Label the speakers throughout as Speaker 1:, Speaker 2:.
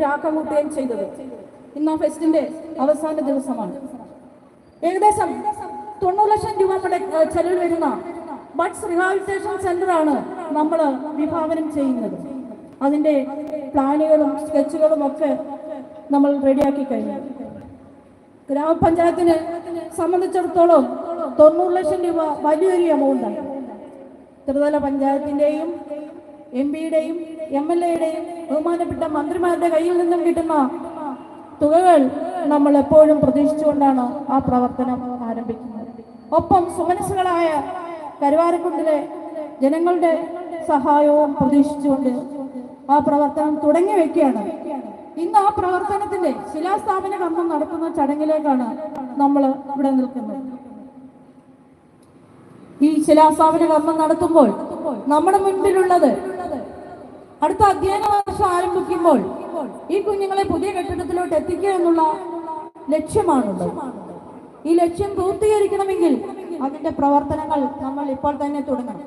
Speaker 1: ഒരു ആക്കം കൂട്ടുകയും ചെയ്തത്. ഇന്ന് ആ ഫെസ്റ്റിന്റെ അവസാന ദിവസമാണ്. ഏകദേശം തൊണ്ണൂറ് ലക്ഷം രൂപ ചെലവിൽ വരുന്ന ബഡ്സ് റിഹാബിലിറ്റേഷൻ സെന്റർ ആണ് നമ്മൾ വിഭാവനം ചെയ്യുന്നത്. അതിന്റെ പ്ലാനുകളും സ്കെച്ചുകളും ഒക്കെ നമ്മൾ റെഡിയാക്കി കഴിഞ്ഞു. ഗ്രാമപഞ്ചായത്തിനെ സംബന്ധിച്ചിടത്തോളം തൊണ്ണൂറ് ലക്ഷം രൂപ വലിയൊരു എമൗണ്ടാണ് ത്രിതല പഞ്ചായത്തിന്റെയും എം പിയുടെയും എം എൽ എയുടെയും ബഹുമാനപ്പെട്ട മന്ത്രിമാരുടെ കയ്യിൽ നിന്നും കിട്ടുന്ന തുകകൾ നമ്മൾ എപ്പോഴും പ്രതീക്ഷിച്ചുകൊണ്ടാണ് ആ പ്രവർത്തനം ആരംഭിക്കുന്നത്. ഒപ്പം സുമനസ്സുകളായ കരുവാരക്കുണ്ടിലെ ജനങ്ങളുടെ സഹായവും പ്രതീക്ഷിച്ചുകൊണ്ട് ആ പ്രവർത്തനം തുടങ്ങി വെക്കുകയാണ് ഇന്ന് ആ പ്രവർത്തനത്തിന്റെ ശിലാസ്ഥാപന കർമ്മം നടക്കുന്ന ചടങ്ങിലേക്കാണ് നമ്മൾ ഇവിടെ നിൽക്കുന്നത്. ഈ ശിലാസ്ഥാപന കർമ്മം നടത്തുമ്പോൾ നമ്മുടെ മുൻപിലുള്ളത് അടുത്ത അധ്യയന വർഷം ആരംഭിക്കുമ്പോൾ ഈ കുഞ്ഞുങ്ങളെ പുതിയ കെട്ടിടത്തിലോട്ട് എത്തിക്കുക എന്നുള്ള ലക്ഷ്യമാണുള്ളത്. ഈ ലക്ഷ്യം പൂർത്തീകരിക്കണമെങ്കിൽ അതിന്റെ പ്രവർത്തനങ്ങൾ നമ്മൾ ഇപ്പോൾ തന്നെ തുടങ്ങണം.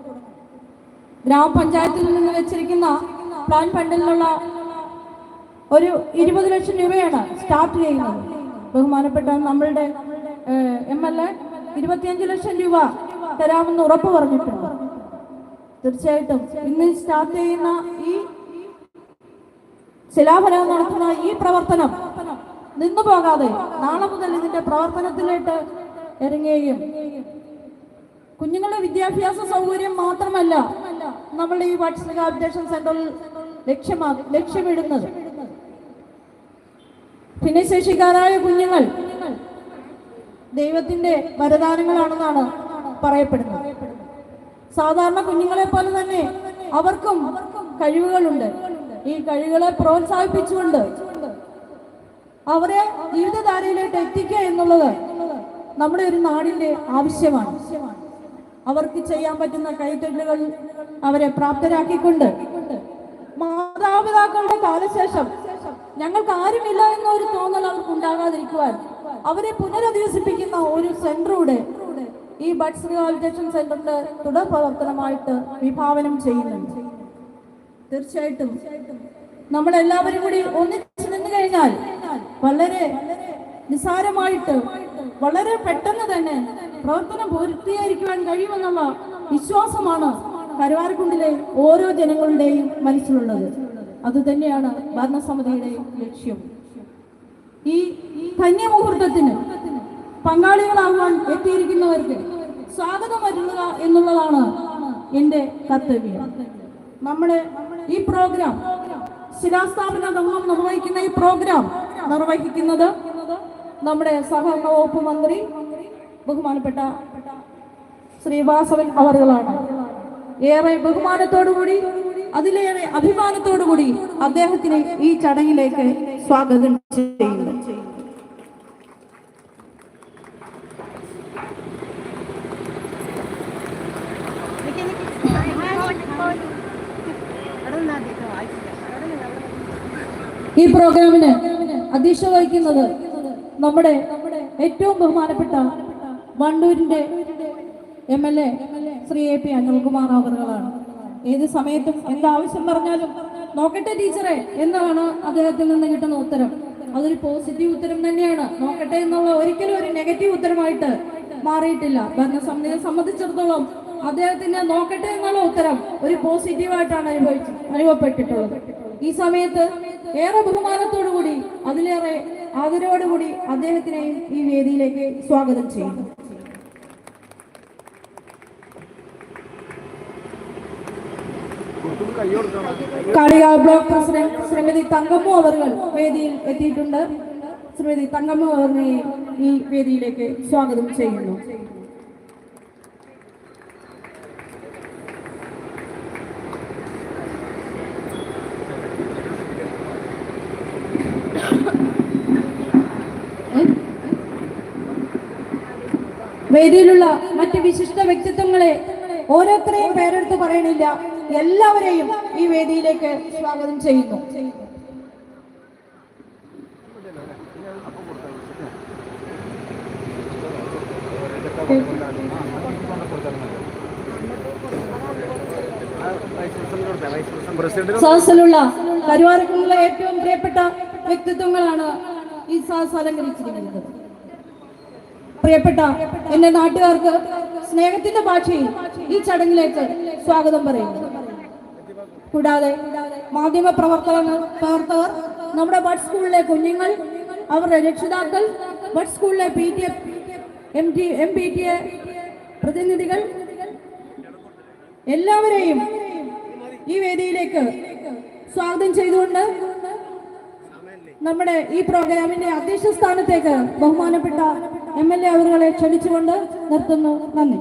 Speaker 1: ഗ്രാമപഞ്ചായത്തിൽ നിന്ന് വെച്ചിരിക്കുന്ന പ്ലാൻ ഫണ്ടിലുള്ള ഒരു ഇരുപത് ലക്ഷം രൂപയാണ് സ്റ്റാർട്ട് ചെയ്യുന്നത്. ബഹുമാനപ്പെട്ട നമ്മളുടെ എം എൽ എ ഇരുപത്തിയഞ്ച് ലക്ഷം രൂപ തരാമെന്ന് ഉറപ്പ് പറഞ്ഞിട്ടുണ്ട്. തീർച്ചയായിട്ടും ഇന്ന് സ്റ്റാർട്ട് ചെയ്യുന്ന ഈ ശിലാഫലം നടത്തുന്ന ഈ പ്രവർത്തനം നിന്നു പോകാതെ നാളെ മുതൽ ഇതിന്റെ പ്രവർത്തനത്തിലേക്ക് ഇറങ്ങുകയും കുഞ്ഞുങ്ങളുടെ വിദ്യാഭ്യാസ സൗകര്യം മാത്രമല്ല നമ്മൾ ഈ വാട്സിക അപ്ഡേഷൻ സെന്ററിൽ ലക്ഷ്യമാ ലക്ഷ്യമിടുന്നത്. ഭിന്നശേഷിക്കാരായ കുഞ്ഞുങ്ങൾ ദൈവത്തിന്റെ വരദാനങ്ങളാണെന്നാണ് പറയപ്പെടുന്നത്. സാധാരണ കുഞ്ഞുങ്ങളെ പോലെ തന്നെ അവർക്കും കഴിവുകളുണ്ട്. ഈ കഴിവുകളെ പ്രോത്സാഹിപ്പിച്ചുകൊണ്ട് അവരെ ജീവിതധാരയിലേക്ക് എത്തിക്കുക എന്നുള്ളത് നമ്മുടെ ഒരു നാടിന്റെ ആവശ്യമാണ്. അവർക്ക് ചെയ്യാൻ പറ്റുന്ന കൈത്തൊഴിലുകൾ അവരെ പ്രാപ്തരാക്കിക്കൊണ്ട് മാതാപിതാക്കളുടെ കാലശേഷം ഞങ്ങൾക്ക് ആരുമില്ല എന്ന ഒരു തോന്നൽ അവർക്ക് ഉണ്ടാകാതിരിക്കുവാൻ അവരെ പുനരധിവസിപ്പിക്കുന്ന ഒരു സെന്ററൂടെ ഈ ബഡ്സ് റിഹാബിലിറ്റേഷൻ സെന്ററിന്റെ തുടർ പ്രവർത്തനമായിട്ട് വിഭാവനം ചെയ്യുന്നുണ്ട്. തീർച്ചയായിട്ടും. നമ്മളെല്ലാവരും കൂടി ഒന്നിച്ചു നിന്ന് കഴിഞ്ഞാൽ വളരെ നിസാരമായിട്ട് വളരെ പെട്ടെന്ന് തന്നെ പ്രവർത്തനം പൂർത്തീകരിക്കുവാൻ കഴിയുമെന്നുള്ള വിശ്വാസമാണ് കരുവാരക്കുണ്ടിലെ ഓരോ ജനങ്ങളുടെയും മനസ്സിലുള്ളത്. അതുതന്നെയാണ് ഭരണസമിതിയുടെ ലക്ഷ്യം. ഈ ധന്യമുഹൂർത്തത്തിന് പങ്കാളികളാകുവാൻ എത്തിയിരിക്കുന്നവർക്ക് സ്വാഗതം അരുളുക എന്നുള്ളതാണ് എന്റെ കർത്തവ്യം. നമ്മുടെ ഈ പ്രോഗ്രാം ശിലാസ്ഥാപന കർമ്മം നിർവഹിക്കുന്ന ഈ പ്രോഗ്രാം നിർവഹിക്കുന്നത് നമ്മുടെ സഹകരണ വകുപ്പ് മന്ത്രി ബഹുമാനപ്പെട്ട ശ്രീവാസവൻ അവറുകളാണ്. ഏറെ ബഹുമാനത്തോടുകൂടി അതിലേറെ അഭിമാനത്തോടുകൂടി അദ്ദേഹത്തിന് ഈ ചടങ്ങിലേക്ക് സ്വാഗതം ചെയ്യുന്നു. ഈ പ്രോഗ്രാമിന് അധ്യക്ഷ വഹിക്കുന്നത് നമ്മുടെ ഏറ്റവും ബഹുമാനപ്പെട്ട വണ്ടൂരിന്റെ M L A Shri A P Anilkumar അവറുകളാണ്. ഏത് സമയത്തും എന്താവശ്യം പറഞ്ഞാലും നോക്കട്ടെ ടീച്ചറെ എന്നാണ് അദ്ദേഹത്തിൽ നിന്ന് കിട്ടുന്ന ഉത്തരം. അതൊരു പോസിറ്റീവ് ഉത്തരം തന്നെയാണ്. നോക്കട്ടെ എന്നുള്ള ഒരിക്കലും ഒരു നെഗറ്റീവ് ഉത്തരമായിട്ട് മാറിയിട്ടില്ല. ഭരണസമിതിയെ സംബന്ധിച്ചിടത്തോളം അദ്ദേഹത്തിന്റെ നോക്കട്ടെ എന്നുള്ള ഉത്തരം ഒരു പോസിറ്റീവായിട്ടാണ് അനുഭവിച്ചു അനുഭവപ്പെട്ടിട്ടുള്ളത്. ഈ സമയത്ത് ഏറെ ബഹുമാനത്തോടുകൂടി അതിലേറെ ആദരവോടുകൂടി അദ്ദേഹത്തിനെയും ഈ വേദിയിലേക്ക് സ്വാഗതം ചെയ്യുന്നു. കാളികാവ് ബ്ലോക്ക് പ്രസിഡന്റ് ശ്രീമതി തങ്കമ്മ അവറുകൾ വേദിയിൽ എത്തിയിട്ടുണ്ട്. ശ്രീമതി തങ്കമ്മ അവറിനെ ഈ വേദിയിലേക്ക് സ്വാഗതം ചെയ്യുന്നു. വേദിയിലുള്ള മറ്റ് വിശിഷ്ട വ്യക്തിത്വങ്ങളെ ഓരോരുത്തരെയും പേരെടുത്ത് പറയണില്ല. എല്ലാവരെയും ഈ വേദിയിലേക്ക് സ്വാഗതം ചെയ്യുന്നു. സഹസിലുള്ള കരുവാരക്കുള്ള ഏറ്റവും പ്രിയപ്പെട്ട വ്യക്തിത്വങ്ങളാണ് ഈ സാസ് അലങ്കരിച്ചിരിക്കുന്നത്. പ്രിയപ്പെട്ട എന്റെ നാട്ടുകാർക്ക് സ്നേഹത്തിന്റെ ഭാഷയിൽ ഈ ചടങ്ങിലേക്ക് സ്വാഗതം പറയുന്നു കൂടാതെ മാധ്യമ പ്രവർത്തകർ പ്രവർത്തകർ നമ്മുടെ ബഡ് സ്കൂളിലെ കുഞ്ഞുങ്ങൾ അവരുടെ രക്ഷിതാക്കൾ ബഡ് സ്കൂളിലെ P T M T M P T A പ്രതിനിധികൾ എല്ലാവരെയും ഈ വേദിയിലേക്ക് സ്വാഗതം ചെയ്തുകൊണ്ട് നമ്മുടെ ഈ പ്രോഗ്രാമിന്റെ അധ്യക്ഷ സ്ഥാനത്തേക്ക് ബഹുമാനപ്പെട്ട എം എൽ എ അവരുകളെ ക്ഷണിച്ചുകൊണ്ട് നിർത്തുന്നു. നന്ദി.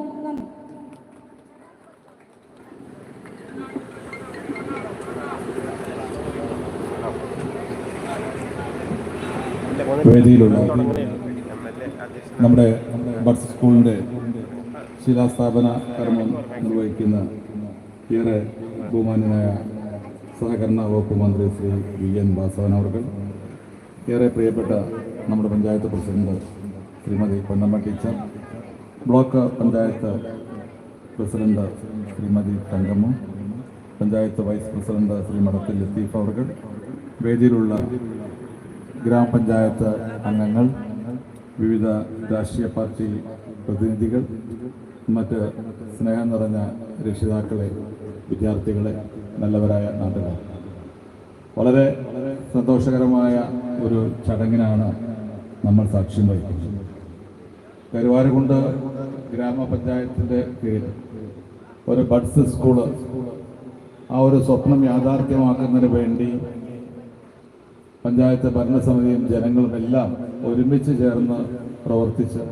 Speaker 2: നമ്മുടെ ബഡ്സ് സ്കൂളിന്റെ ശിലാസ്ഥാപന കർമ്മം നിർവഹിക്കുന്ന ഏറെ ബഹുമാന്യനായ സഹകരണ വകുപ്പ് മന്ത്രി ശ്രീ വി എൻ വാസവൻ അവർക്ക്. ഏറെ പ്രിയപ്പെട്ട നമ്മുടെ panchayat president Shrimati Ponnamma teacher block panchayat president Shrimati Thankamma panchayat vice president Shri Madathil Latheef അവർ വേദിയിലുള്ള ഗ്രാമപഞ്ചായത്ത് അംഗങ്ങൾ വിവിധ രാഷ്ട്രീയ പാർട്ടി പ്രതിനിധികൾ മറ്റ് സ്നേഹം നിറഞ്ഞ രക്ഷിതാക്കളെ വിദ്യാർത്ഥികളെ നല്ലവരായ നാട്ടുകാർ. വളരെ സന്തോഷകരമായ ഒരു ചടങ്ങിനാണ് നമ്മൾ സാക്ഷ്യം വഹിക്കുന്നത്. കരുവാരകുണ്ട് ഗ്രാമപഞ്ചായത്തിന്റെ കീഴിൽ. ഒരു ബഡ്സ് സ്കൂൾ ആ ഒരു സ്വപ്നം യാഥാർത്ഥ്യമാക്കുന്നതിന് വേണ്ടി പഞ്ചായത്ത് ഭരണസമിതിയും ജനങ്ങളും എല്ലാം ഒരുമിച്ച് ചേർന്ന് പ്രവർത്തിച്ച്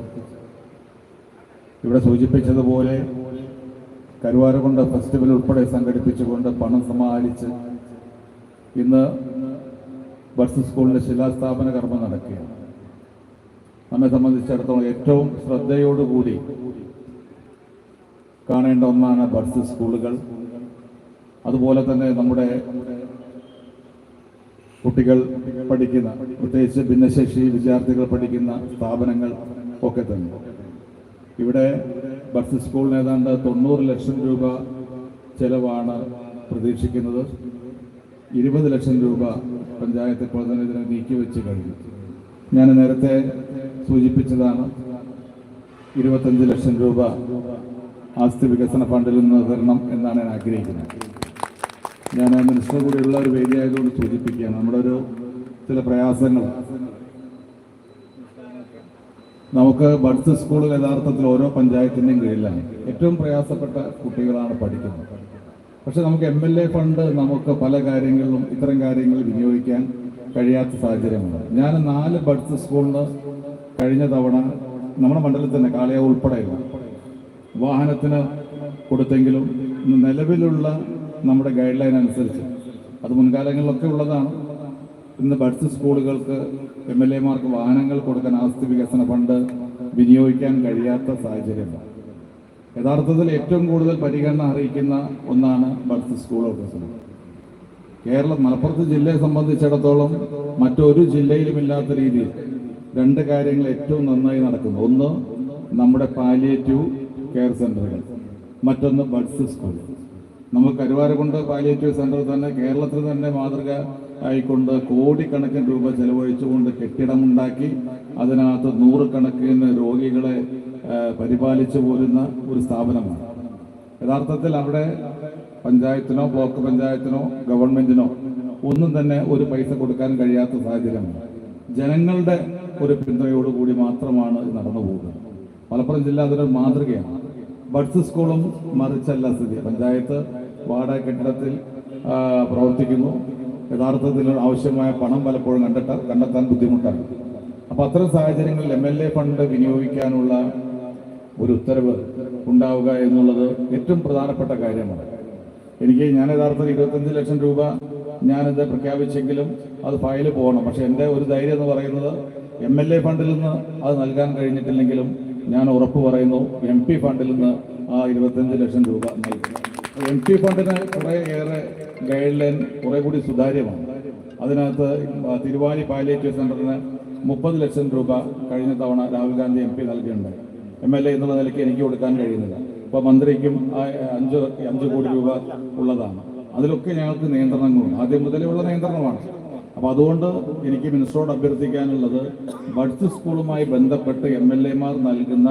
Speaker 2: ഇവിടെ സൂചിപ്പിച്ചതുപോലെ കരുവാരകുണ്ട് ഫെസ്റ്റിവൽ ഉൾപ്പെടെ സംഘടിപ്പിച്ചുകൊണ്ട് പണം സമാഹരിച്ച് ഇന്ന് ബഡ്സ് സ്കൂളിന്റെ ശിലാസ്ഥാപന കർമ്മം നടക്കുകയാണ്. നമ്മെ സംബന്ധിച്ചിടത്തോളം ഏറ്റവും ശ്രദ്ധയോടുകൂടി കാണേണ്ട ഒന്നാണ് ബഡ്സ് സ്കൂളുകൾ. അതുപോലെ തന്നെ നമ്മുടെ കുട്ടികൾ പഠിക്കുന്ന പ്രത്യേകിച്ച് ഭിന്നശേഷി വിദ്യാർത്ഥികൾ പഠിക്കുന്ന സ്ഥാപനങ്ങൾ ഒക്കെ തന്നെ. ഇവിടെ ബസ് സ്കൂളിന് ഏതാണ്ട് തൊണ്ണൂറ് ലക്ഷം രൂപ ചെലവാണ് പ്രതീക്ഷിക്കുന്നത്. ഇരുപത് ലക്ഷം രൂപ പഞ്ചായത്ത് ഇപ്പോൾ തന്നെ ഇതിനെ നീക്കിവെച്ച് കഴിഞ്ഞു. ഞാൻ നേരത്തെ സൂചിപ്പിച്ചതാണ് ഇരുപത്തഞ്ച് ലക്ഷം രൂപ ആസ്തി വികസന ഫണ്ടിൽ നിന്ന് തരണം എന്നാണ് ഞാൻ ആഗ്രഹിക്കുന്നത്. ഞാൻ മിനിസ്റ്റർ കൂടിയുള്ള ഒരു വേദിയായതുകൊണ്ട് സൂചിപ്പിക്കുകയാണ്. നമ്മുടെ ഒരു ചില പ്രയാസങ്ങൾ. നമുക്ക് ബഡ്സ് സ്കൂളുകൾ യഥാർത്ഥത്തിൽ ഓരോ പഞ്ചായത്തിന്റെയും കീഴിലാണ്. ഏറ്റവും പ്രയാസപ്പെട്ട കുട്ടികളാണ് പഠിക്കുന്നത്. പക്ഷെ നമുക്ക് എം എൽ എ ഫണ്ട് നമുക്ക് പല കാര്യങ്ങളിലും ഇത്തരം കാര്യങ്ങൾ വിനിയോഗിക്കാൻ കഴിയാത്ത സാഹചര്യമാണ് ഞാൻ നാല് ബഡ്സ് സ്കൂളിന് കഴിഞ്ഞ തവണ നമ്മുടെ മണ്ഡലത്തിൽ തന്നെ കാളിയ ഉൾപ്പെടെയുള്ള വാഹനത്തിന് കൊടുത്തെങ്കിലും നിലവിലുള്ള നമ്മുടെ ഗൈഡ് ലൈൻ അനുസരിച്ച് അത് മുൻകാലങ്ങളിലൊക്കെ ഉള്ളതാണ്. ഇന്ന് ബഡ്സ് സ്കൂളുകൾക്ക് എം എൽ എമാർക്ക് വാഹനങ്ങൾ കൊടുക്കാൻ ആസ്തി വികസന ഫണ്ട് വിനിയോഗിക്കാൻ കഴിയാത്ത സാഹചര്യമാണ്. യഥാർത്ഥത്തിൽ ഏറ്റവും കൂടുതൽ പരിഗണന അറിയിക്കുന്ന ഒന്നാണ് ബഡ്സ് സ്കൂൾ ഓഫീസർ കേരളം മലപ്പുറത്ത് ജില്ലയെ സംബന്ധിച്ചിടത്തോളം മറ്റൊരു ജില്ലയിലുമില്ലാത്ത രീതിയിൽ രണ്ട് കാര്യങ്ങൾ ഏറ്റവും നന്നായി നടക്കുന്നു. ഒന്ന് നമ്മുടെ പാലിയേറ്റീവ് കെയർ സെന്ററുകൾ മറ്റൊന്ന് ബഡ്സ് സ്കൂൾ നമുക്ക് കരുവാരക്കുണ്ട് പാലിയേറ്റീവ് സെന്റർ തന്നെ കേരളത്തിൽ തന്നെ മാതൃക ആയിക്കൊണ്ട് കോടിക്കണക്കിന് രൂപ ചെലവഴിച്ചുകൊണ്ട് കെട്ടിടമുണ്ടാക്കി അതിനകത്ത് നൂറുകണക്കിന് രോഗികളെ പരിപാലിച്ചു പോരുന്ന ഒരു സ്ഥാപനമാണ്. യഥാർത്ഥത്തിൽ അവിടെ പഞ്ചായത്തിനോ ബ്ലോക്ക് പഞ്ചായത്തിനോ ഗവൺമെന്റിനോ ഒന്നും തന്നെ ഒരു പൈസ കൊടുക്കാൻ കഴിയാത്ത സാഹചര്യമാണ്. ജനങ്ങളുടെ ഒരു പിന്തുണയോടുകൂടി മാത്രമാണ് നടന്നു പോകുന്നത് മലപ്പുറം ജില്ല അതൊരു മാതൃകയാണ്. ബഡ്സ് സ്കൂളും മറിച്ചല്ല സ്ഥിതി. പഞ്ചായത്ത് വാടക കെട്ടിടത്തിൽ പ്രവർത്തിക്കുന്നു. യഥാർത്ഥത്തിൽ ആവശ്യമായ പണം പലപ്പോഴും കണ്ടെത്ത കണ്ടെത്താൻ ബുദ്ധിമുട്ടാണ്. അപ്പൊ അത്തരം സാഹചര്യങ്ങളിൽ എം എൽ എ ഫണ്ട് വിനിയോഗിക്കാനുള്ള ഒരു ഉത്തരവ് ഉണ്ടാവുക എന്നുള്ളത് ഏറ്റവും പ്രധാനപ്പെട്ട കാര്യമാണ്. എനിക്ക് ഞാൻ യഥാർത്ഥത്തിൽ ഇരുപത്തഞ്ച് ലക്ഷം രൂപ ഞാനിത് പ്രഖ്യാപിച്ചെങ്കിലും അത് ഫയൽ പോകണം. പക്ഷെ എന്റെ ഒരു ധൈര്യം എന്ന് പറയുന്നത് എം എൽ എ ഫണ്ടിൽ നിന്ന് അത് നൽകാൻ കഴിഞ്ഞിട്ടില്ലെങ്കിലും ഞാൻ ഉറപ്പ് പറയുന്നു എം പി ഫണ്ടിൽ നിന്ന് ആ ഇരുപത്തഞ്ച് ലക്ഷം രൂപ നൽകും. എം പി ഫണ്ടിന് കുറേ ഏറെ ഗൈഡ് ലൈൻ കുറേ കൂടി സുതാര്യമാണ്. അതിനകത്ത് തിരുവാലി പാലിയേറ്റീവ് സെന്ററിന് മുപ്പത് ലക്ഷം രൂപ കഴിഞ്ഞ തവണ രാഹുൽ ഗാന്ധി എം പി നൽകിയിട്ടുണ്ട്. എം എൽ എ എന്നുള്ള നിലയ്ക്ക് എനിക്ക് കൊടുക്കാൻ കഴിയുന്നില്ല. അപ്പോൾ മന്ത്രിക്കും ആ അഞ്ച് അഞ്ച് കോടി രൂപ ഉള്ളതാണ്. അതിലൊക്കെ ഞങ്ങൾക്ക് നിയന്ത്രണങ്ങളുണ്ട്. ആദ്യം മുതലേ ഉള്ള നിയന്ത്രണമാണ്. അപ്പോൾ അതുകൊണ്ട് എനിക്ക് മിനിസ്റ്ററോട് അഭ്യർത്ഥിക്കാനുള്ളത് ബഡ്സ് സ്കൂളുമായി ബന്ധപ്പെട്ട് എം എൽ എമാർ നൽകുന്ന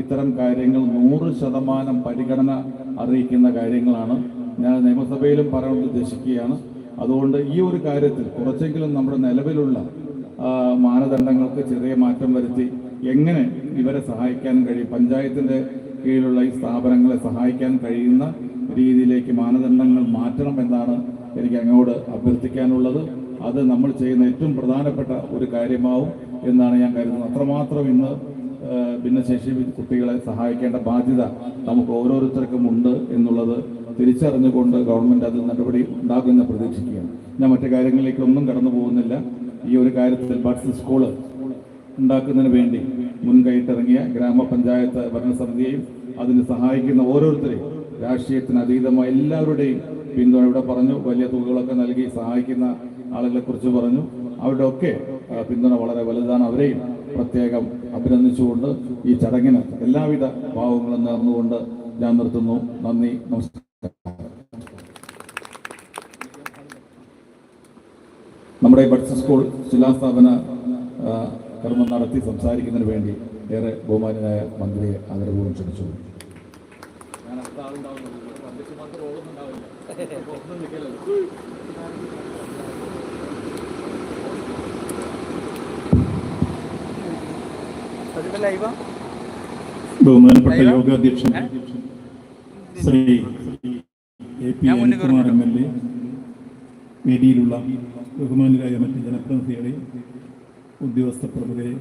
Speaker 2: ഇത്തരം കാര്യങ്ങൾ നൂറ് ശതമാനം പരിഗണന അറിയിക്കുന്ന കാര്യങ്ങളാണ്. ഞാൻ നിയമസഭയിലും പറയാൻ ഉദ്ദേശിക്കുകയാണ്. അതുകൊണ്ട് ഈ ഒരു കാര്യത്തിൽ കുറച്ചെങ്കിലും നമ്മുടെ നിലവിലുള്ള മാനദണ്ഡങ്ങൾക്ക് ചെറിയ മാറ്റം വരുത്തി എങ്ങനെ ഇവരെ സഹായിക്കാൻ കഴിയും പഞ്ചായത്തിന്റെ കീഴിലുള്ള ഈ സ്ഥാപനങ്ങളെ സഹായിക്കാൻ കഴിയുന്ന രീതിയിലേക്ക് മാനദണ്ഡങ്ങൾ മാറ്റണം എന്നാണ് എനിക്ക് അങ്ങോട്ട് അഭ്യർത്ഥിക്കാനുള്ളത്. അത് നമ്മൾ ചെയ്യുന്ന ഏറ്റവും പ്രധാനപ്പെട്ട ഒരു കാര്യമാവും എന്നാണ് ഞാൻ കരുതുന്നത്. അത്രമാത്രം ഇന്ന് ഭിന്നശേഷി കുട്ടികളെ സഹായിക്കേണ്ട ബാധ്യത നമുക്ക് ഓരോരുത്തർക്കും ഉണ്ട് എന്നുള്ളത് തിരിച്ചറിഞ്ഞുകൊണ്ട് ഗവൺമെന്റ് അത് നടപടി ഉണ്ടാകുമെന്ന് പ്രതീക്ഷിക്കുകയാണ്. ഞാൻ മറ്റു കാര്യങ്ങളിലേക്കൊന്നും കടന്നു പോകുന്നില്ല. ഈ ഒരു കാര്യത്തിൽ ബഡ്സ് സ്കൂൾ ഉണ്ടാക്കുന്നതിന് വേണ്ടി മുൻകൈയിട്ടിറങ്ങിയ ഗ്രാമപഞ്ചായത്ത് ഭരണസമിതിയെയും അതിന് സഹായിക്കുന്ന ഓരോരുത്തരെയും രാഷ്ട്രീയത്തിന് അതീതമായ എല്ലാവരുടെയും പിന്തുണ ഇവിടെ പറഞ്ഞു. വലിയ തുകകളൊക്കെ നൽകി സഹായിക്കുന്ന ആളുകളെ കുറിച്ച് പറഞ്ഞു. അവരുടെ ഒക്കെ പിന്തുണ വളരെ വലുതാണ്. അവരെയും പ്രത്യേകം അഭിനന്ദിച്ചുകൊണ്ട് ഈ ചടങ്ങിന് എല്ലാവിധ ഭാവങ്ങളും നേർന്നുകൊണ്ട് ഞാൻ നിർത്തുന്നു. നന്ദി നമസ്കാരം. നമ്മുടെ ബഡ്സ് സ്കൂൾ ശിലാസ്ഥാപന കർമ്മം നടത്തി സംസാരിക്കുന്നതിന് വേണ്ടി ഏറെ ബഹുമാനായ മന്ത്രിയെ ആദരപൂർവം ക്ഷണിച്ചു.
Speaker 3: ബഹുമാനപ്പെട്ട യോഗാധ്യക്ഷൻ Shri A P Anilkumar M L A വേദിയിലുള്ള ബഹുമാനരായ മറ്റ് ജനപ്രതിനിധികളെ ഉദ്യോഗസ്ഥ പ്രമുഖരെ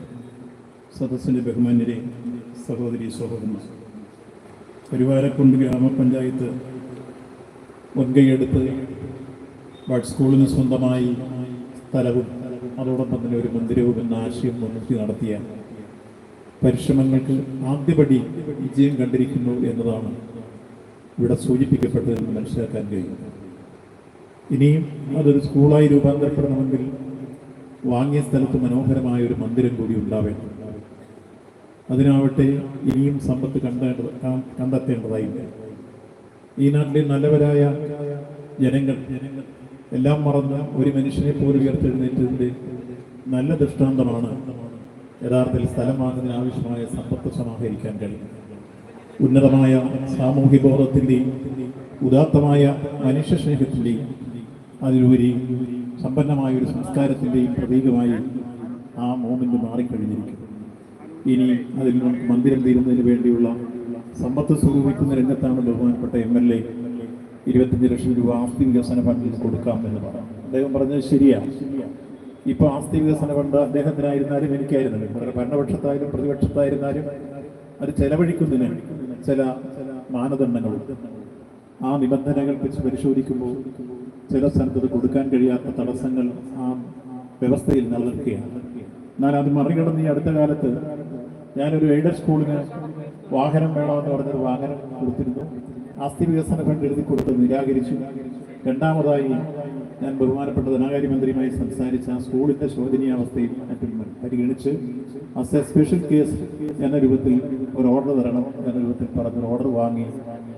Speaker 3: സദസ്സിന്റെ ബഹുമാന്യരെ സഹോദരി സഹോദരന്മാർ. പരിവാരക്കുണ്ട് ഗ്രാമപഞ്ചായത്ത് മുൻകൈയെടുത്ത് ബഡ് സ്കൂളിന് സ്വന്തമായി സ്ഥലവും അതോടൊപ്പം തന്നെ ഒരു മന്ദിരവും എന്ന ആശയം മുൻനിർത്തി നടത്തിയ പരിശ്രമങ്ങൾക്ക് ആദ്യപടി വിജയം കണ്ടിരിക്കുന്നു എന്നതാണ് ഇവിടെ സൂചിപ്പിക്കപ്പെട്ടതെന്ന് മനസ്സിലാക്കാൻ കഴിയും. ഇനിയും അതൊരു സ്കൂളായി രൂപാന്തരപ്പെടണമെങ്കിൽ വാങ്ങിയ സ്ഥലത്ത് മനോഹരമായ ഒരു മന്ദിരം കൂടി ഉണ്ടാവേണം. അതിനാവട്ടെ ഇനിയും സമ്പത്ത് കണ്ടേണ്ടത് കണ്ടെത്തേണ്ടതായില്ല. ഈ നാട്ടിലെ നല്ലവരായ ജനങ്ങൾ എല്ലാം മറന്ന് ഒരു മനുഷ്യനെ പോലും ഉയർത്തെഴുന്നേറ്റതിന്റെ നല്ല ദൃഷ്ടാന്തമാണ് യഥാർത്ഥത്തിൽ സ്ഥലം വാങ്ങുന്നതിന് ആവശ്യമായ സമ്പത്ത് സമാഹരിക്കാൻ കഴിയും. ഉന്നതമായ സാമൂഹിക ബോധത്തിന്റെയും ഉദാത്തമായ മനുഷ്യ സ്നേഹത്തിന്റെയും അതിലുപരി സമ്പന്നമായ ഒരു സംസ്കാരത്തിന്റെയും പ്രതീകമായി ആ മോമെന്റ് മാറിക്കഴിഞ്ഞിരിക്കും ഇനി അതിൽ നമുക്ക് മന്ദിരം തീരുന്നതിന് വേണ്ടിയുള്ള സമ്പത്ത് സ്വരൂപിക്കുന്ന രംഗത്താണ് ബഹുമാനപ്പെട്ട എം എൽ എ ഇരുപത്തഞ്ച് ലക്ഷം രൂപ ആസ്തി വികസന ഫണ്ടിൽ കൊടുക്കാം എന്ന് പറഞ്ഞു അദ്ദേഹം പറഞ്ഞത് ശരിയാണ് ഇപ്പൊ ആസ്തി വികസന ഫണ്ട് അദ്ദേഹത്തിനായിരുന്നാലും എനിക്കായിരുന്നാലും അവരുടെ ഭരണപക്ഷത്തായാലും പ്രതിപക്ഷത്തായിരുന്നാലും അത് ചെലവഴിക്കുന്നതിന് ചില മാനദണ്ഡങ്ങളുണ്ട് ആ നിബന്ധനകൾ വെച്ച് പരിശോധിക്കുമ്പോൾ ചില സ്ഥലത്ത് കൊടുക്കാൻ കഴിയാത്ത തടസ്സങ്ങൾ ആ വ്യവസ്ഥയിൽ നിലനിൽക്കുകയാണ്. എന്നാൽ അത് മറികടന്ന് ഈ അടുത്ത കാലത്ത് ഞാനൊരു എയ്ഡഡ് സ്കൂളിന് വാഹനം വേണമെന്ന് പറഞ്ഞൊരു വാഹനം കൊടുത്തിരുന്നു. ആസ്തി വികസന ഫണ്ട് എഴുതി കൊടുത്ത് നിരാകരിച്ചു. രണ്ടാമതായി ഞാൻ ബഹുമാനപ്പെട്ട ധനകാര്യമന്ത്രിയുമായി സംസാരിച്ച സ്കൂളിന്റെ ശോചനീയാവസ്ഥയിൽ മറ്റും പരിഗണിച്ച് അസ് എ സ്പെഷ്യൽ കേസ് എന്ന രൂപത്തിൽ ഒരു ഓർഡർ തരണം എന്ന രൂപത്തിൽ പറഞ്ഞൊരു ഓർഡർ വാങ്ങി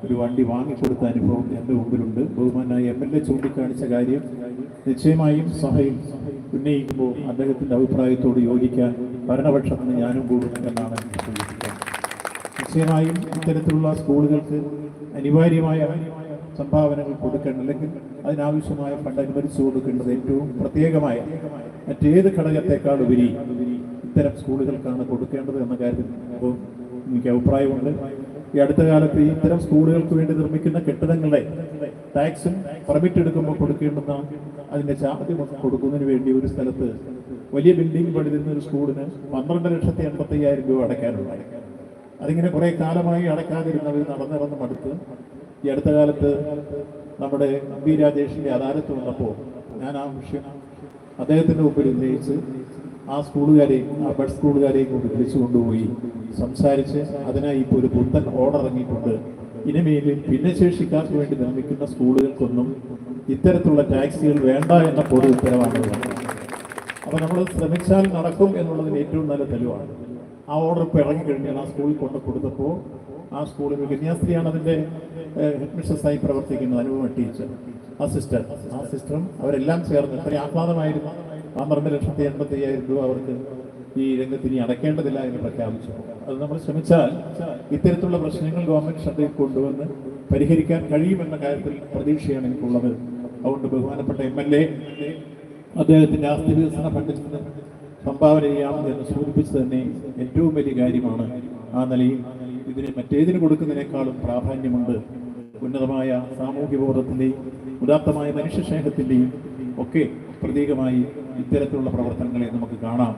Speaker 3: ഒരു വണ്ടി വാങ്ങിക്കൊടുത്ത അനുഭവം എന്റെ മുമ്പിലുണ്ട്. ബഹുമാനായ എം എൽ എ ചൂണ്ടിക്കാണിച്ച കാര്യം നിശ്ചയമായും സഭയിൽ ഉന്നയിക്കുമ്പോൾ അദ്ദേഹത്തിന്റെ അഭിപ്രായത്തോട് യോജിക്കാൻ ഭരണപക്ഷത്തിന് ഞാനും കൂടും എന്നാണ് നിശ്ചയമായും ഇത്തരത്തിലുള്ള സ്കൂളുകൾക്ക് അനിവാര്യമായ സംഭാവനകൾ കൊടുക്കേണ്ട അല്ലെങ്കിൽ അതിനാവശ്യമായ ഫണ്ട് അനുവദിച്ചു കൊടുക്കേണ്ടത് ഏറ്റവും പ്രത്യേകമായ മറ്റേത് ഘടകത്തെക്കാൾ ഉപരി ഇത്തരം സ്കൂളുകൾക്കാണ് കൊടുക്കേണ്ടത് എന്ന കാര്യത്തിൽ എനിക്ക് അഭിപ്രായമുണ്ട്. ഈ അടുത്ത കാലത്ത് ഇത്തരം സ്കൂളുകൾക്ക് വേണ്ടി നിർമ്മിക്കുന്ന കെട്ടിടങ്ങളെ ടാക്സും പെർമിറ്റ് എടുക്കുമ്പോൾ കൊടുക്കേണ്ടുന്ന അതിന്റെ ചാർജ് കൊടുക്കുന്നതിന് വേണ്ടി ഒരു സ്ഥലത്ത് വലിയ ബിൽഡിംഗ് പണിതിരുന്ന ഒരു സ്കൂളിന് പന്ത്രണ്ട് ലക്ഷത്തി എൺപത്തി അയ്യായിരം രൂപ അടയ്ക്കാനുണ്ടായി. അതിങ്ങനെ കുറേ കാലമായി അടക്കാതിരുന്നവർ നടന്നിറന്ന് മടുത്ത് ഈ അടുത്ത കാലത്ത് നമ്മുടെ ബി രാജേഷിന്റെ അദാലത്ത് വന്നപ്പോൾ ഞാൻ ആ വിഷയം അദ്ദേഹത്തിന്റെ മുമ്പിൽ ഉന്നയിച്ച് ആ സ്കൂളുകാരെയും ആ ബഡ് സ്കൂളുകാരെയും കൂടി വിളിച്ചു കൊണ്ടുപോയി സംസാരിച്ച് അതിനായി ഇപ്പോൾ ഒരു പുത്തൻ ഓർഡർ ഇറങ്ങിയിട്ടുണ്ട്. ഇനിമേലും ഭിന്നശേഷിക്കാർക്ക് വേണ്ടി നിർമ്മിക്കുന്ന സ്കൂളുകൾക്കൊന്നും ഇത്തരത്തിലുള്ള ടാക്സികൾ വേണ്ട എന്ന പൊതു ഉത്തരവാണുള്ളത് അപ്പൊ നമ്മൾ ശ്രമിച്ചാൽ നടക്കും എന്നുള്ളതിന് ഏറ്റവും നല്ല തെളിവാണ്. ആ ഓർഡർ ഇപ്പോൾ ഇറങ്ങിക്കഴിഞ്ഞാൽ ആ സ്കൂളിൽ കൊണ്ട് കൊടുത്തപ്പോൾ ആ സ്കൂളിൽ കന്യാസ്ത്രീയാണ് അതിന്റെ ഹെഡ് മിസ്സസ്സായി പ്രവർത്തിക്കുന്നത് അനുപമ ടീച്ചർ ആ സിസ്റ്റർ ആ സിസ്റ്ററും അവരെല്ലാം ചേർന്ന് ഇത്രയും ആഹ്ലാദമായിരുന്നു. പന്ത്രണ്ട് ലക്ഷത്തി എൺപത്തി അയ്യായിരം രൂപ അവർക്ക് ഈ രംഗത്ത് ഇനി അടയ്ക്കേണ്ടതില്ല എന്ന് പ്രഖ്യാപിച്ചു. അത് നമ്മൾ ശ്രമിച്ചാൽ ഇത്തരത്തിലുള്ള പ്രശ്നങ്ങൾ ഗവൺമെന്റ് ശ്രദ്ധയിൽ കൊണ്ടുവന്ന് പരിഹരിക്കാൻ കഴിയുമെന്ന കാര്യത്തിൽ പ്രതീക്ഷയാണ് എനിക്കുള്ളത്. അതുകൊണ്ട് ബഹുമാനപ്പെട്ട എം എൽ എ അദ്ദേഹത്തിന്റെ ആസ്തി വികസന ഫണ്ടിൽ നിന്ന് സംഭാവന ചെയ്യാമെന്ന് സൂചിപ്പിച്ചു തന്നെ ഏറ്റവും വലിയ കാര്യമാണ്. ആ നിലയിൽ ഇതിന് മറ്റേതിന് കൊടുക്കുന്നതിനേക്കാളും പ്രാധാന്യമുണ്ട്. ഉന്നതമായ സാമൂഹ്യ ബോധത്തിന്റെയും ഉദാത്തമായ മനുഷ്യസ്നേഹത്തിന്റെയും ഒക്കെ പ്രതീകമായി ഇത്തരത്തിലുള്ള പ്രവർത്തനങ്ങളെ നമുക്ക് കാണാം.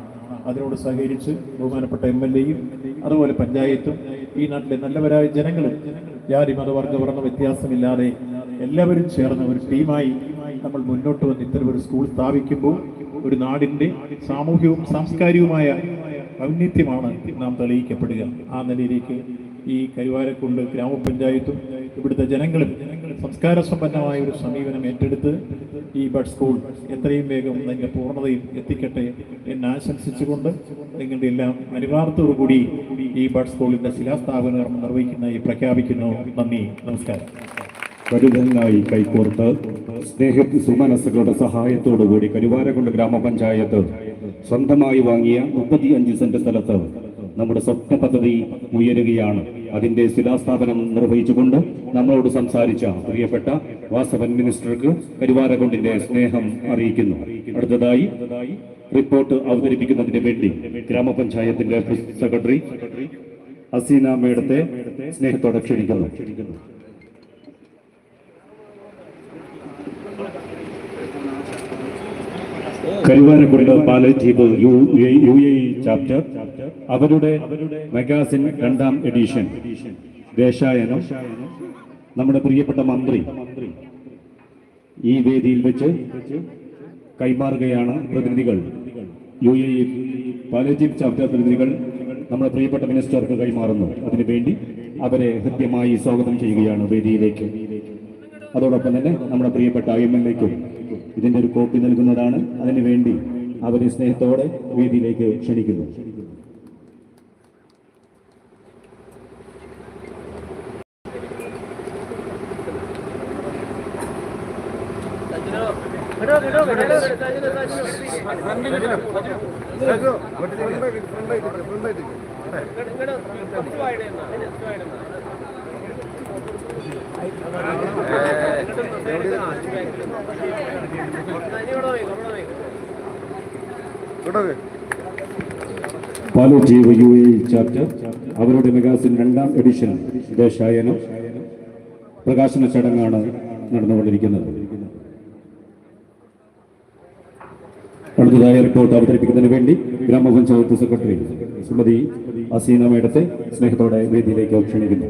Speaker 3: അതിനോട് സഹകരിച്ച് ബഹുമാനപ്പെട്ട എം എൽ എയും അതുപോലെ പഞ്ചായത്തും ഈ നാട്ടിലെ നല്ലവരായ ജനങ്ങളും ജാതി മതവർഗ വർണ വ്യത്യാസമില്ലാതെ എല്ലാവരും ചേർന്ന് ഒരു ടീമായി നമ്മൾ മുന്നോട്ട് വന്ന് ഇത്തരം ഒരു സ്കൂൾ സ്ഥാപിക്കുമ്പോൾ ഒരു നാടിന്റെ സാമൂഹ്യവും സാംസ്കാരികവുമായ ഔന്നിത്യമാണ് നാം തെളിയിക്കപ്പെടുക. ആ നിലയിലേക്ക് ഈ കരുവാരക്കുണ്ട് ഗ്രാമപഞ്ചായത്തും ഇവിടുത്തെ ജനങ്ങളും സംസ്കാര സമ്പന്നമായ ഒരു സമീപനം ഏറ്റെടുത്ത് ഈ ബഡ് സ്കൂൾ എത്രയും വേഗം അതിന്റെ പൂർണതയിൽ എത്തിക്കട്ടെ എന്ന് ആശംസിച്ചുകൊണ്ട് നിങ്ങളുടെ എല്ലാം അനുവാദത്തോടുകൂടി ഈ ബഡ് സ്കൂളിന്റെ ശിലാസ്ഥാപന കർമ്മം നിർവഹിക്കുന്നതായി പ്രഖ്യാപിക്കുന്നു. നന്ദി. നമസ്കാരം.
Speaker 4: കരുതലിനായി കൈകോർത്ത് സ്നേഹ സുമനസ്സുകളുടെ സഹായത്തോടുകൂടി കരുവാരക്കുണ്ട് ഗ്രാമപഞ്ചായത്ത് സ്വന്തമായി വാങ്ങിയ മുപ്പത്തി അഞ്ച് സെന്റ് സ്ഥലത്ത് നമ്മുടെ സ്വപ്ന പദ്ധതി ഉയരുകയാണ്. അതിന്റെ ശിലാസ്ഥാപനം നിർവഹിച്ചുകൊണ്ട് നമ്മളോട് സംസാരിച്ച പ്രിയപ്പെട്ട വാസവൻ മിനിസ്റ്റർക്ക് കരുവാരക്കുണ്ടിന്റെ സ്നേഹം അറിയിക്കുന്നു. അടുത്തതായി റിപ്പോർട്ട് അവതരിപ്പിക്കുന്നതിന് വേണ്ടി ഗ്രാമപഞ്ചായത്തിന്റെ സെക്രട്ടറി അസീന മേഡത്തെ സ്നേഹത്തോടെ ക്ഷണിക്കുന്നു. Karuvarakundu palliative U U A chapter. അവരുടെ മെഗാസിൻ രണ്ടാം എഡിഷൻ. ദേശായനം. നമ്മുടെ പ്രിയപ്പെട്ട മന്ത്രി. ഈ വേദിയിൽ വെച്ച് കൈമാറുകയാണ് പ്രതിനിധികൾ. യു എ പാലറ്റീവ് ചാപ്റ്റർ പ്രതിനിധികൾ നമ്മുടെ പ്രിയപ്പെട്ട മിനിസ്റ്റർക്ക് കൈമാറുന്നു. അതിനുവേണ്ടി അവരെ ഹൃദ്യമായി സ്വാഗതം ചെയ്യുകയാണ് വേദിയിലേക്ക്. അതോടൊപ്പം തന്നെ നമ്മുടെ പ്രിയപ്പെട്ട എം എൽ എക്കും ഇതിന്റെ ഒരു കോപ്പി നൽകുന്നതാണ്. അതിനുവേണ്ടി അവരെ സ്നേഹത്തോടെ വേദിയിലേക്ക് ക്ഷണിക്കുന്നു. അവരുടെ മെഗാസിൻ രണ്ടാം എഡിഷൻ ദേശായനം പ്രകാശന ചടങ്ങാണ് നടന്നുകൊണ്ടിരിക്കുന്നത്. അടുത്തതായ റിപ്പോർട്ട് അവതരിപ്പിക്കുന്നതിന് വേണ്ടി ഗ്രാമപഞ്ചായത്ത് സെക്രട്ടറി ശ്രീമതി അസീന മേഡത്തെ സ്നേഹത്തോടെ വേദിയിലേക്ക് ക്ഷണിക്കുന്നു.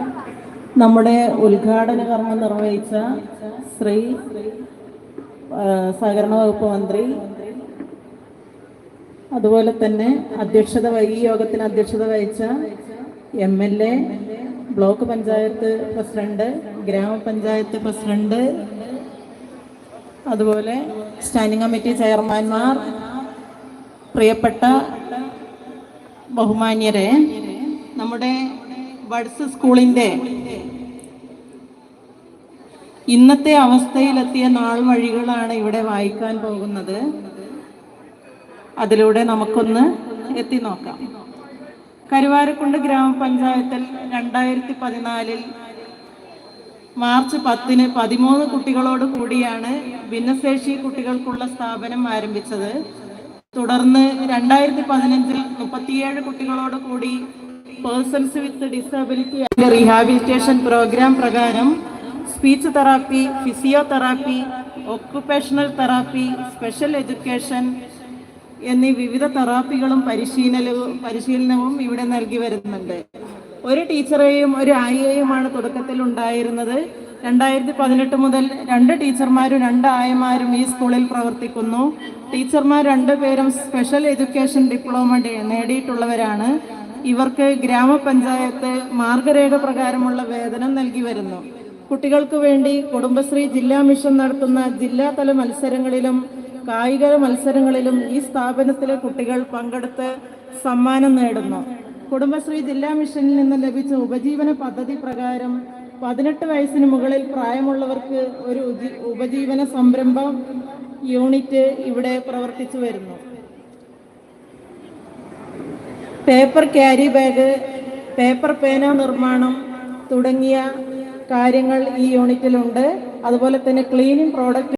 Speaker 5: നമ്മുടെ ഉദ്ഘാടന കർമ്മം നിർവഹിച്ച ശ്രീ സഹകരണ വകുപ്പ് മന്ത്രി. അതുപോലെ തന്നെ അധ്യക്ഷത ഈ യോഗത്തിന് അധ്യക്ഷത വഹിച്ച M L A block panchayat president grama panchayat president അതുപോലെ സ്റ്റാൻഡിംഗ് കമ്മിറ്റി ചെയർമാൻമാർ പ്രിയപ്പെട്ട ബഹുമാന്യരെ നമ്മുടെ ബഡ്സ് സ്കൂളിന്റെ ഇന്നത്തെ അവസ്ഥയിലെത്തിയ നാൾ വഴികളാണ് ഇവിടെ വായിക്കാൻ പോകുന്നത്. അതിലൂടെ നമുക്കൊന്ന് എത്തി നോക്കാം. കരുവാരക്കുണ്ട് ഗ്രാമപഞ്ചായത്തിൽ രണ്ടായിരത്തി പതിനാലിൽ മാർച്ച് പത്തിന് പതിമൂന്ന് കുട്ടികളോട് കൂടിയാണ് ഭിന്നശേഷി കുട്ടികൾക്കുള്ള സ്ഥാപനം ആരംഭിച്ചത്. തുടർന്ന് രണ്ടായിരത്തി പതിനഞ്ചിൽ മുപ്പത്തിയേഴ് കുട്ടികളോട് കൂടി persons with disability rehabilitation programme പ്രകാരം speech therapy physiotherapy occupational therapy special education എന്നീ വിവിധ തെറാപ്പികളും പരിശീലനവും പരിശീലനവും ഇവിടെ നൽകി വരുന്നുണ്ട്. ഒരു ടീച്ചറെയും ഒരു ആയിയെയുമാണ് തുടക്കത്തിൽ ഉണ്ടായിരുന്നത്. രണ്ടായിരത്തി പതിനെട്ട് മുതൽ രണ്ട് ടീച്ചർമാരും രണ്ട് ആയമാരും ഈ സ്കൂളിൽ പ്രവർത്തിക്കുന്നു. ടീച്ചർമാർ രണ്ടുപേരും സ്പെഷ്യൽ എഡ്യൂക്കേഷൻ ഡിപ്ലോമ നേടിയിട്ടുള്ളവരാണ്. ഇവർക്ക് ഗ്രാമപഞ്ചായത്ത് മാർഗരേഖ പ്രകാരമുള്ള വേതനം നൽകി വരുന്നു. കുട്ടികൾക്ക് വേണ്ടി കുടുംബശ്രീ ജില്ലാ മിഷൻ നടത്തുന്ന ജില്ലാതല മത്സരങ്ങളിലും കായിക മത്സരങ്ങളിലും ഈ സ്ഥാപനത്തിലെ കുട്ടികൾ പങ്കെടുത്ത് സമ്മാനം നേടുന്നു. കുടുംബശ്രീ ജില്ലാ മിഷനിൽ നിന്ന് ലഭിച്ച ഉപജീവന പദ്ധതി പ്രകാരം പതിനെട്ട് വയസ്സിന് മുകളിൽ പ്രായമുള്ളവർക്ക് ഒരു ഉപജീവന സംരംഭം യൂണിറ്റ് ഇവിടെ പ്രവർത്തിച്ചു വരുന്നു. പേപ്പർ ക്യാരി ബാഗ് പേപ്പർ പേന നിർമ്മാണം തുടങ്ങിയ കാര്യങ്ങൾ ഈ യൂണിറ്റിലുണ്ട്. അതുപോലെ തന്നെ ക്ലീനിങ് പ്രോഡക്റ്റ്